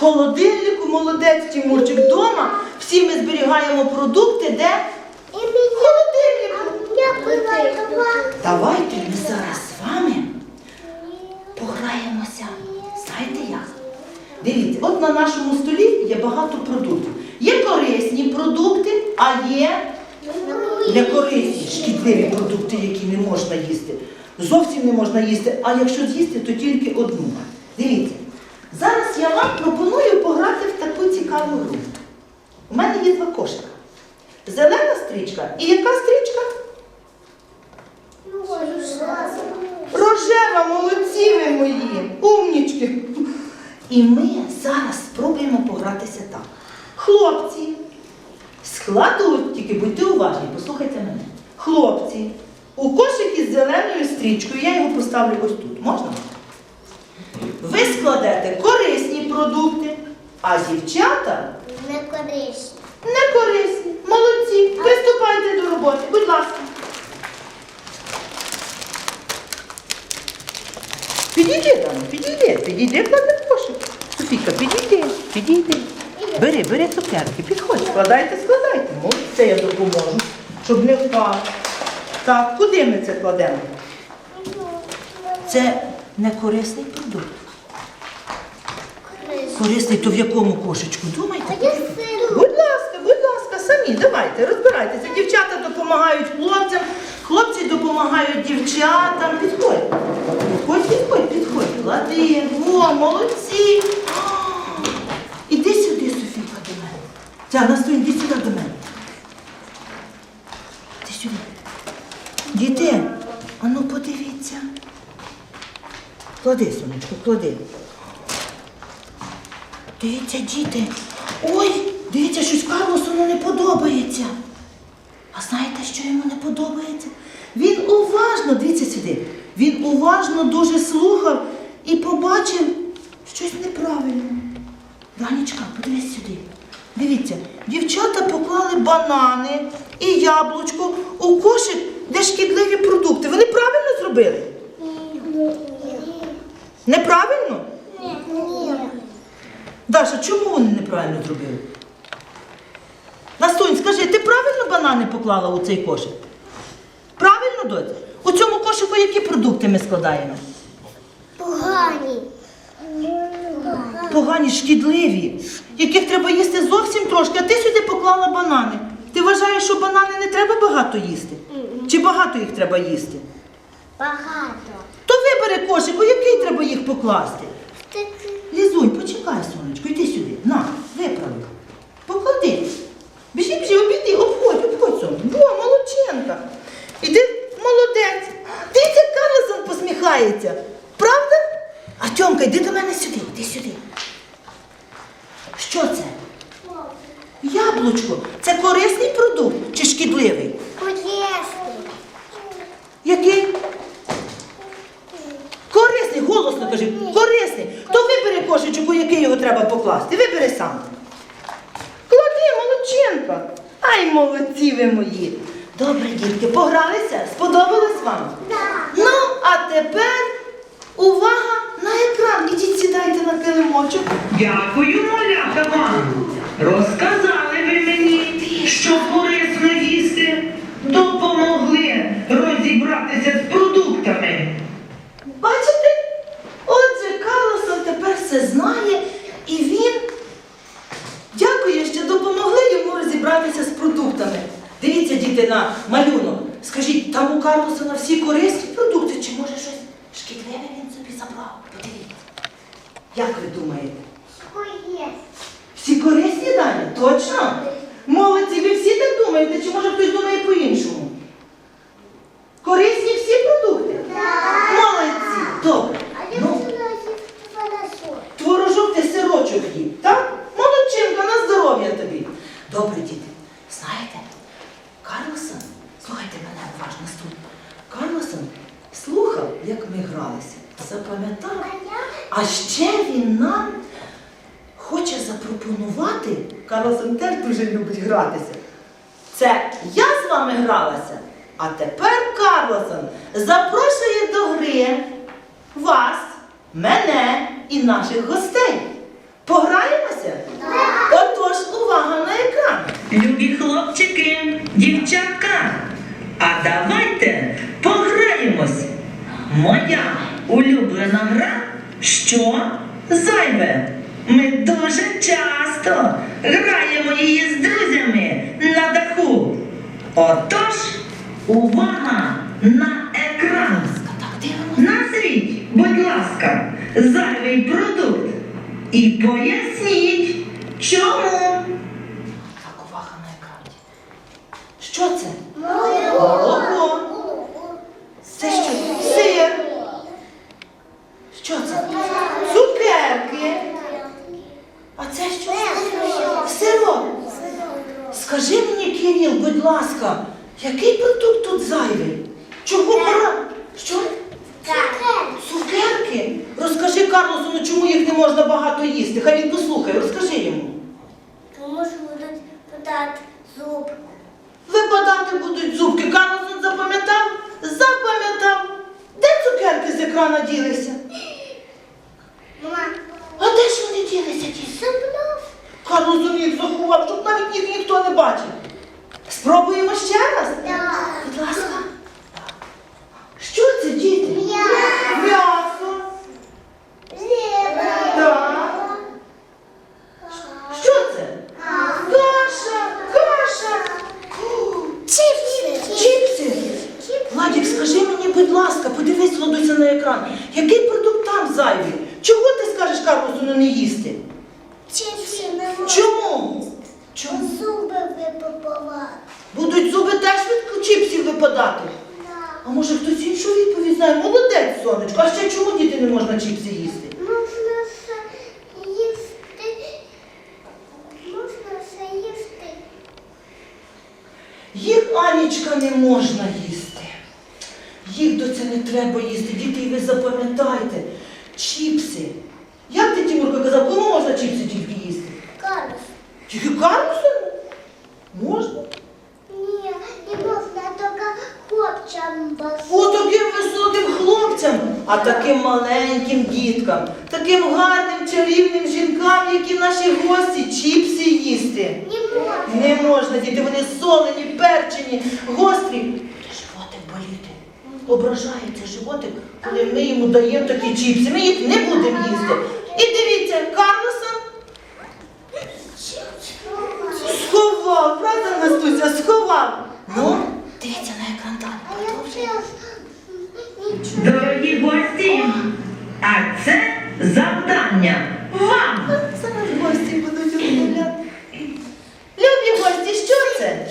В холодильнику молодець Тимурчик вдома. Всі ми зберігаємо продукти, де? И меня. Я два. Давайте ми зараз з вами пограємося. Знаєте як? Дивіться, от на нашому столі є багато продуктів. Є корисні продукти, а є некорисні, шкідливі продукти, які не можна їсти. Зовсім не можна їсти, а якщо з'їсти, то тільки одну. Дивіться, я вам пропоную пограти в таку цікаву гру. У мене є два кошика. Зелена стрічка і яка стрічка? Рожева, молодці ви мої, умнічки. І ми зараз спробуємо погратися так. Хлопці, складуть, тільки будьте уважні, послухайте мене. Хлопці, у кошик із зеленою стрічкою, я його поставлю ось тут. Можна? Ви складете корисні продукти, а дівчата Не корисні. не корисні. Молодці. Приступайте до роботи, будь ласка. Підійди там, підійди, підійди, клади кошик. Софійка, підійди, підійди. Бери, бери цукерки, підходь, складайте, складайте. Це я допоможу, щоб не впав. Так, куди ми це кладемо? Це не корисний продукт. Корисний, то в якому кошечку? Думайте. А я сину. Будь ласка, будь ласка, самі давайте, розбирайтеся. Дівчата допомагають хлопцям, хлопці допомагають дівчатам. Підходь. Підходь, підходь, підходь. Клади. О, молодці. Іди сюди, Софійка, до мене. Ця Настя, іди сюди до мене. Іди сюди. Діти, а ну подивіться. Клади, сонечко, клади. Дивіться, діти. Ой, дивіться, щось Карлосону не подобається. А знаєте, що йому не подобається? Він уважно, дивіться сюди, він уважно дуже слухав і побачив щось неправильне. Данічка, подивись сюди. Дивіться, дівчата поклали банани і яблучко у кошик, де шкідливі продукти. Вони правильно зробили? Неправильно? Ні. Даша, чому вони неправильно зробили? Настунь, скажи, ти правильно банани поклала у цей кошик? Правильно, доця? У цьому кошику які продукти ми складаємо? Погані. Погані, шкідливі, яких треба їсти зовсім трошки, а ти сюди поклала банани. Ти вважаєш, що банани не треба багато їсти? Чи багато їх треба їсти? Багато. То вибери кошик, у який треба їх покласти. Так почекай, сонечко, йди сюди. На, виправи. Поклади. Біжи, біжи, обійди, обходь, обходь сон. Во, молодченка. Іди, молодець. Дивіться, Карлсон посміхається. Правда? А Тьомка, йди до мене сюди, йди сюди. Що це? Яблучко. Це корисний продукт чи шкідливий? Полезний. Який? Корисний, голосно кажи, корисний. То вибери кошечок, у який його треба покласти. Вибери сам. Клади, молодчинка. Ай, молодці ви мої. Добре, дітки, погралися? Сподобалось вам? Так. Ну, а тепер увага на екран. Ідіть сідайте на килимочок. Дякую, малята вам. Розказали ви мені, що корисно їсти, допомогли розібратися з продуктами. Бачите? Отже, Карлосон тепер все знає, і він дякує, що допомогли йому розібратися з продуктами. Дивіться, діти, на малюнок. Скажіть, на всі корисні продукти, чи може щось шкідливе він собі забрав? Подивіться. Як ви думаєте? Поїсть. Всі корисні дані? Точно? Молодці, ви всі так думаєте, чи може хтось думає по-іншому? Корисні всі продукти? Так. Молодці, добре. А я Ну, буду носити подошов. Творожок ти сирочок їв, так? Молодчинка, на здоров'я тобі. Добре, діти. Знаєте, Карлсон, слухайте мене уважно тут. Карлсон слухав, як ми гралися, запам'ятав. А ще він нам хоче запропонувати, Карлсон теж дуже любить гратися. Це я з вами гралася, а тепер Карлсон запрошує до гри вас, мене і наших гостей. Пограємося? Отож, увага на екран. Любі хлопчики, дівчатка, а давайте пограємось. Моя улюблена гра що зайве. Ми дуже часто граємо її з друзями на даху. Отож, увага на екран. Назвіть, будь ласка, зайвий продукт і поясніть, чому. Так, увага на екран. Що це? Молоко. Це що? Сир. Що це? Цукерки. А це що? Сироп. Скажи мені, Кирил, будь ласка, який продукт тут зайвий? Чого пора? Що? Цукерки? Розкажи Карлосу, ну чому їх не можна багато їсти? Хай він послухає, розкажи йому. Тому що будуть подати зуб. Випадати будуть зубки. Карлсон запам'ятав? Запам'ятав. Де цукерки з екрана ділися? Мама, А де ж вони ділися ті? зубнув. Карлсон їх заховав, щоб навіть їх ніхто не бачив. Спробуємо ще раз? Так. Будь ласка. Що це, діти? М'ясо. М'ясо. Зебра. Так. Що це? Каша, каша. Фу, Чипси. Чіпси. Владик, скажи мені, будь ласка, подивись, Владуся, на екран. Який продукт там зайвий? Чого ти скажеш Карлосу не їсти? Чипси не можна. Чому? Чому? Зуби випопувати. Будуть зуби теж від чіпсів випадати? Так. А може хтось іншу відповідь знає? Молодець, сонечко. А ще чому діти не можна чіпси їсти? Можна все їсти. Можна все їсти. Їх Анічка не можна їсти. Їх до це не треба їсти. Діти, і ви запам'ятайте. Чіпси. Як ти, Тимурка, казав, кому можна чіпси тільки їсти? Карус. Тільки Карлсону? Можна. Ні, не можна тільки хлопцям. О, таким високим хлопцям, а таким маленьким діткам, таким гарним чарівним жінкам, які наші гості, чіпси їсти. Не можна. Не можна, діти, вони солені, перчені, гострі. Ображається животик, коли ми йому даємо такі чіпси. Ми їх не будемо їсти. І дивіться, Карлосон сховав, правда, Настуся, сховав. Ну, дивіться на екран далі. нічого. Дорогі гості, а це завдання вам. Зараз гості будуть розмовляти. Любі гості, що це?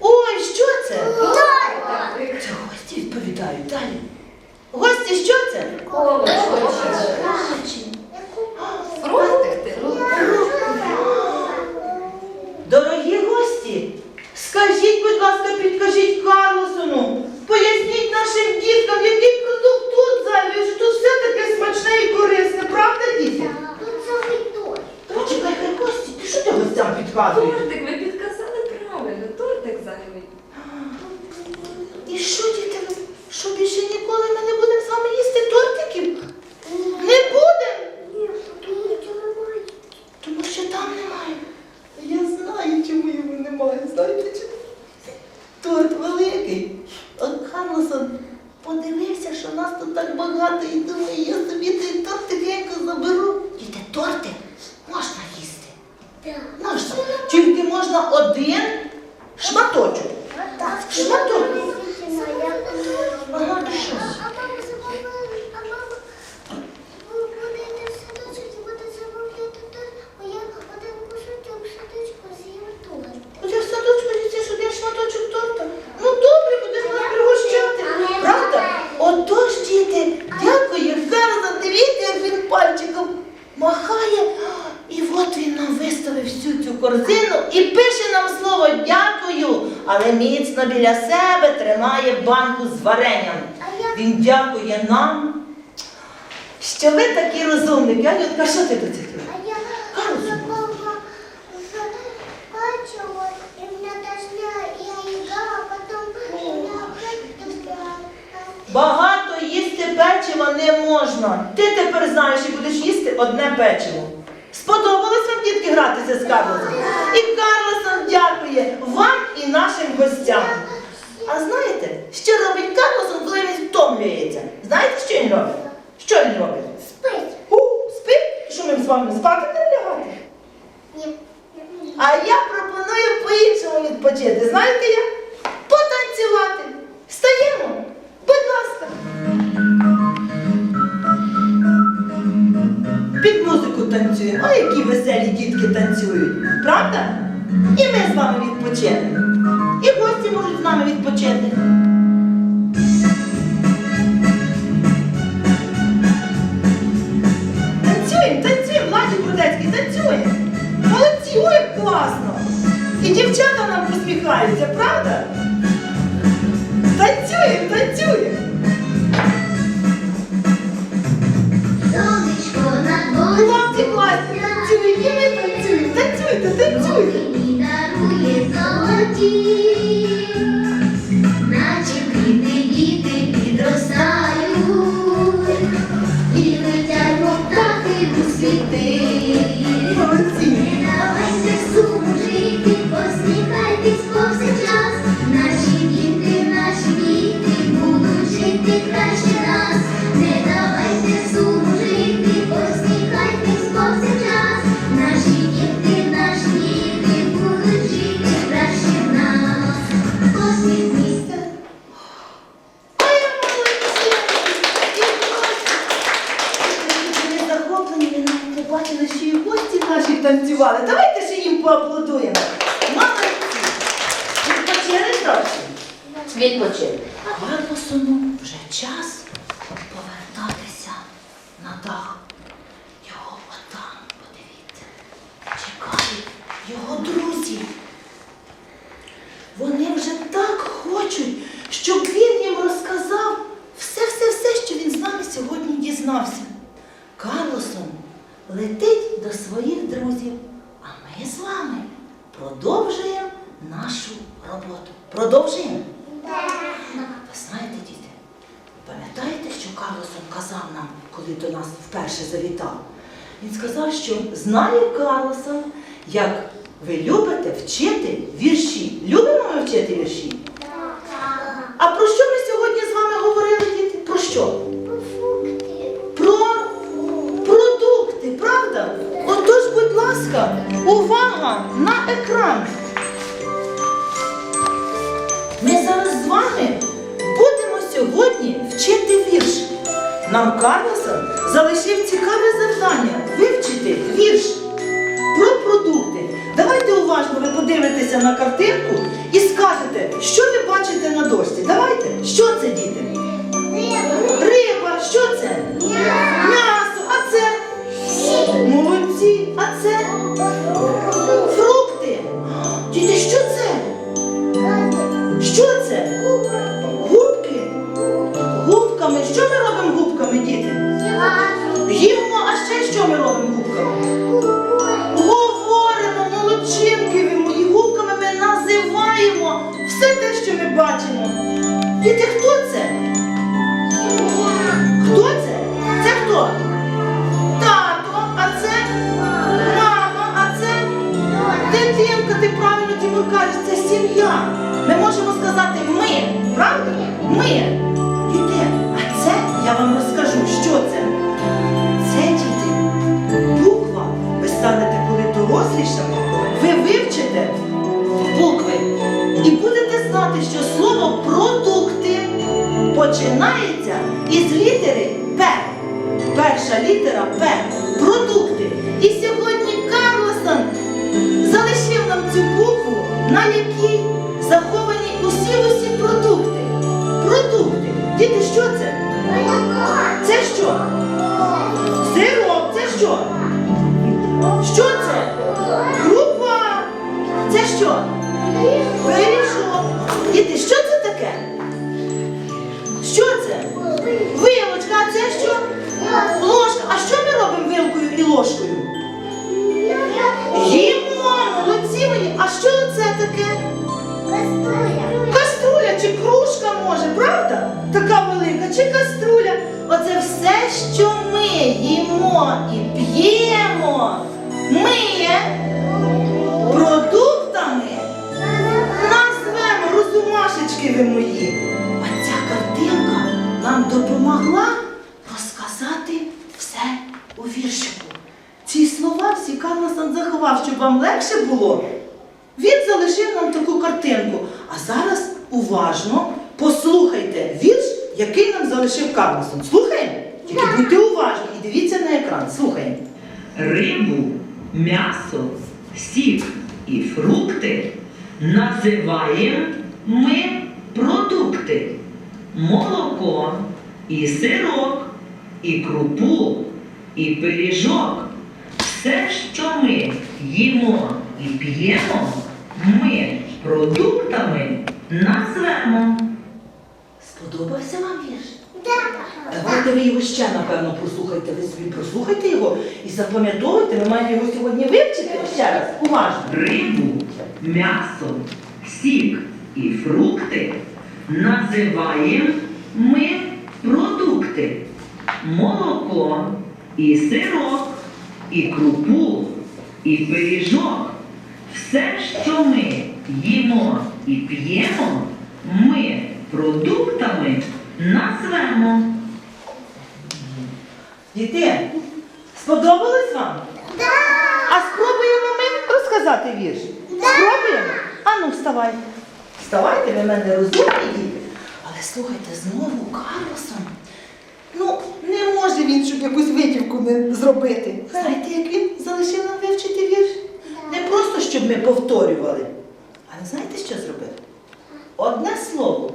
Ой, що це? Це гості відповідають далі. Гості, що це? Дорогі гості, скажіть, будь ласка, підкажіть Карлосону, поясніть нашим діткам, який продукт тут зайвий, що тут все таке смачне і корисне, правда, діти? Тут цілий торт. Почекай, хай гості, ти що ти гостям підказуєш? Тортик, ви підказали правильно, тортик зайвий. І що, діти, ви? що більше ніколи ми не будемо з вами їсти тортиків? Не будемо? Ні, тому що немає. Тому що там немає. Я знаю, чому його немає. Знаєте чому? Торт великий. А Карлосон подивився, що нас тут так багато і думає, я собі цей торт тихенько заберу. Діти, торти можна їсти. Так. Можна. Тільки можна один шматочок. Так. Шматок. Ага, А і що? мама забавила, а мама ви будете в садочок і будете замовляти торт, бо я один кусочок в садочку з'їм торт. Оце в садочку з'їсиш один шматочок торта. Ну добре, будеш нас пригощати. Правда? Отож, діти, дякую. Зараз дивіться, як він пальчиком махає. І от він нам виставив всю цю корзину і пише нам слово дякую, але міцно біля тримає банку з варенням. Він дякує нам, що ви такі розумники. Анютка, що ти цих? А я я. Багато їсти печива не можна. Ти тепер знаєш і будеш їсти одне печиво. Сподобалось вам, дітки, гратися з Карлосом? І Карлосон дякує вам і нашим гостям. А знаєте, що робить Карлосон, коли він втомлюється? Знаєте, що він робить? Що він робить? Спить. У, спить? Що ми з вами спати не лягати? Ні. А я пропоную по-іншому відпочити. Знаєте як? Потанцювати. Встаємо. Будь ласка. Під музику танцюємо. А які веселі дітки танцюють. Правда? І ми з вами відпочинемо. Відпочити. Танцюємо, танцюємо, Владі Брудецький, танцюємо. Молодці, ой, класно. І дівчата нам посміхаються, Він сказав, що знає Карлосон, як ви любите вчити вірші. Любимо ми вчити вірші? А про що ми сьогодні з вами говорили, діти? Про що? Про продукти, правда? Отож, будь ласка, увага на екран. Ми зараз з вами будемо сьогодні вчити вірш. Нам Карлосон залишив цікаве завдання вивчити вірш про продукти. Давайте уважно ви подивитеся на картинку і скажете, що ви бачите на дошці. Давайте, що це, діти? Риба, що це? М'ясо, а це? Молодці, а це? Правда? Що це? Крупа. Це що? Пиріжок. Діти, що це таке? Що це? Вилочка, а це що? Ложка. А що ми робимо вилкою і ложкою? Їмо, молодці мої. А що це таке? Каструля. Каструля чи кружка може, правда? Така велика, чи каструля. оце все, що ми їмо і п'ємо, ми є продуктами назвемо розумашечки ви мої. Оця картинка нам допомогла розказати все у віршику. Ці слова всі Карлосон заховав, щоб вам легше було. Він залишив нам таку картинку. А зараз уважно послухайте вірш, який нам залишив Карлосон. Слухаємо? Тільки будьте уважні і дивіться на екран. Слухаємо. Рибу, м'ясо, сік і фрукти називаємо ми продукти. Молоко і сирок, і крупу, і пиріжок. Все, що ми їмо і п'ємо, ми продуктами назвемо. Сподобався вам вірш? Да. Давайте ви його ще, напевно, прослухайте. Ви собі прослухайте його і запам'ятовуйте, ви маєте його сьогодні вивчити ще раз. Уважно. Рибу, м'ясо, сік і фрукти називаємо ми продукти. Молоко і сирок, і крупу, і пиріжок. Все, що ми їмо і п'ємо, ми продуктами назвемо. Діти, сподобалось вам? Да. А спробуємо ми розказати вірш? Спробуємо? А ну, вставайте. Вставайте, ви мене розумні діти. Але слухайте, знову Карлосон. Ну, не може він, щоб якусь витівку не зробити. Знаєте, як він залишив нам вивчити вірш? Не просто, щоб ми повторювали. Але знаєте, що зробив? Одне слово,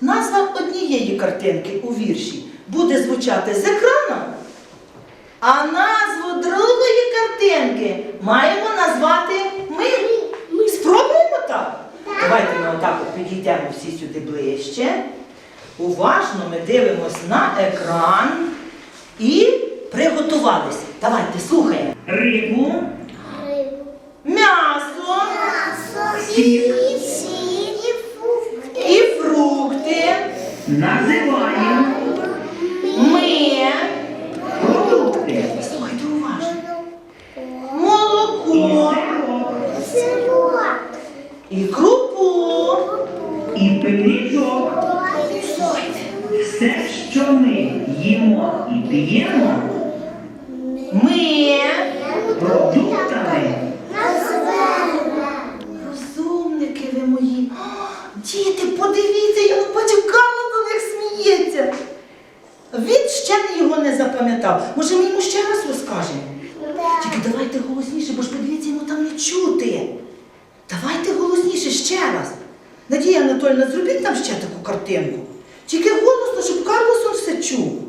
назва однієї картинки у вірші буде звучати з екрану, а назву другої картинки маємо назвати ми. Спробуємо так? Давайте ми отак підійдемо всі сюди ближче. Уважно ми дивимось на екран і приготувалися. Давайте слухаємо. Рибу, Рибу. М'ясо М'ясо. Сік. Сік. І фрукти. і фрукти. називаємо Ми. продукти. Слухайте уважно. Молоко і крупу. і пиріжок. Все, що ми їмо і п'ємо, Ми продуктами розумники ви мої. О, Діти, подивіться, я бачу Карлсон, як сміється. Він ще його не запам'ятав. Може, ми йому ще раз розкажемо? Тільки давайте голосніше, бо ж подивіться, йому там не чути. Давайте голосніше ще раз. Надія Анатольовна, зробіть нам ще таку картинку. Тільки голосно, щоб Карлосон все чув.